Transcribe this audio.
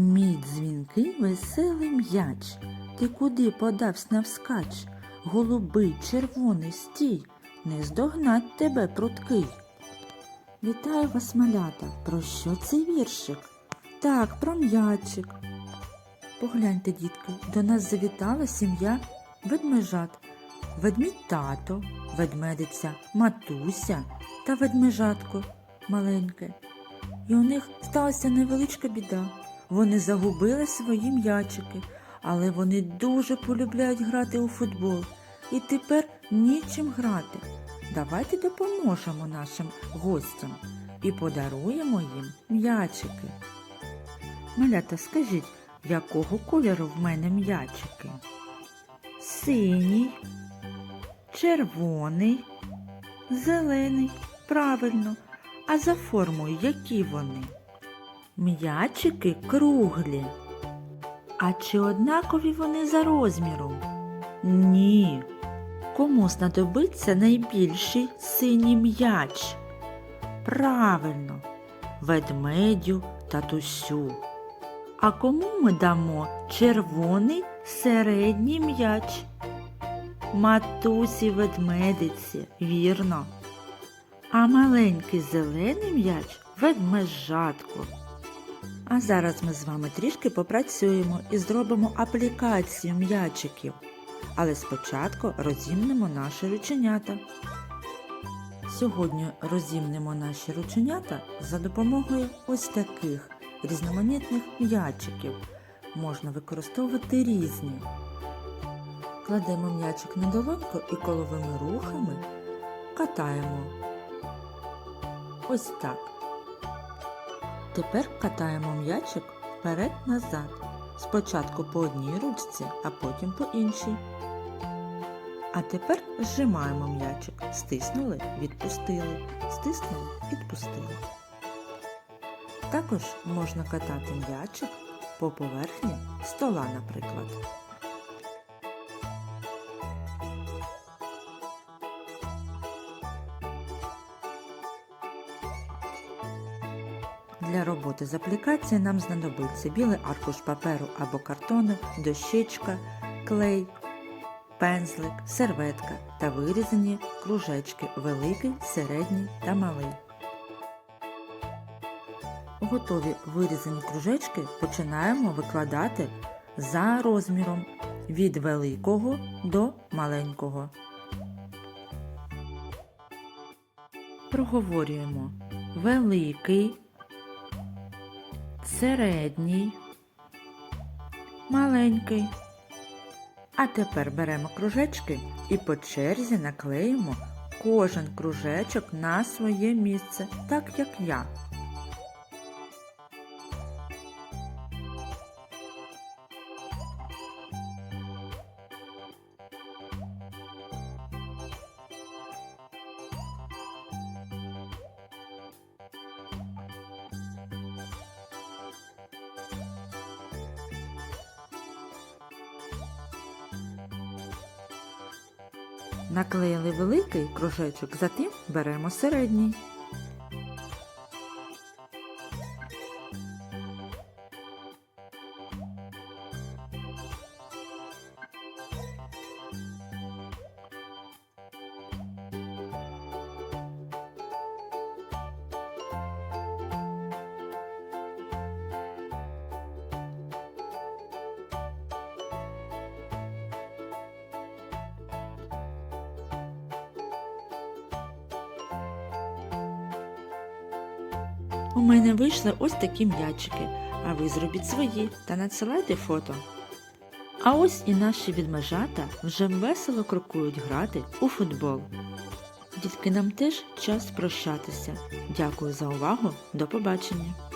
Мій дзвінкий веселий м'яч, ти куди подавсь навскач? Голубий, червоний, стій, не здогнать тебе пруткий. Вітаю вас, малята. Про що цей віршик? Так, про м'ячик. Погляньте, дітки, до нас завітала сім'я ведмежат. Ведмідь тато, ведмедиця, матуся та ведмежатко маленьке. І у них сталася невеличка біда. Вони загубили свої м'ячики, але вони дуже полюбляють грати у футбол. І тепер нічим грати. Давайте допоможемо нашим гостям і подаруємо їм м'ячики. Малята, скажіть, якого кольору в мене м'ячики? Синій, червоний, зелений. Правильно. А за формою які вони? М'ячики круглі. А чи однакові вони за розміром? Ні. Кому знадобиться найбільший синій м'яч? Правильно, ведмедю татусю. А кому ми дамо червоний середній м'яч? Матусі ведмедиці, вірно. А маленький зелений м'яч ведмежатку. А зараз ми з вами трішки попрацюємо і зробимо аплікацію м'ячиків. Але спочатку розімнемо наші рученята. Сьогодні розімнемо наші рученята за допомогою ось таких різноманітних м'ячиків. Можна використовувати різні. Кладемо м'ячик на долоньку і коловими рухами катаємо. Ось так. Тепер катаємо м'ячик вперед-назад. Спочатку по одній ручці, а потім по іншій. А тепер зжимаємо м'ячик. Стиснули, відпустили. Стиснули, відпустили. Також можна катати м'ячик по поверхні стола, наприклад. Для роботи з аплікацією нам знадобиться білий аркуш паперу або картону, дощечка, клей, пензлик, серветка та вирізані кружечки великий, середній та малий. Готові вирізані кружечки починаємо викладати за розміром від великого до маленького. Проговорюємо великий середній, маленький. А тепер беремо кружечки і по черзі наклеїмо кожен кружечок на своє місце, так як я. Наклеїли великий кружечок, затим беремо середній. У мене вийшли ось такі м'ячики, а ви зробіть свої та надсилайте фото. А ось і наші відмежата вже весело крокують грати у футбол. Дітки, нам теж час прощатися. Дякую за увагу. До побачення!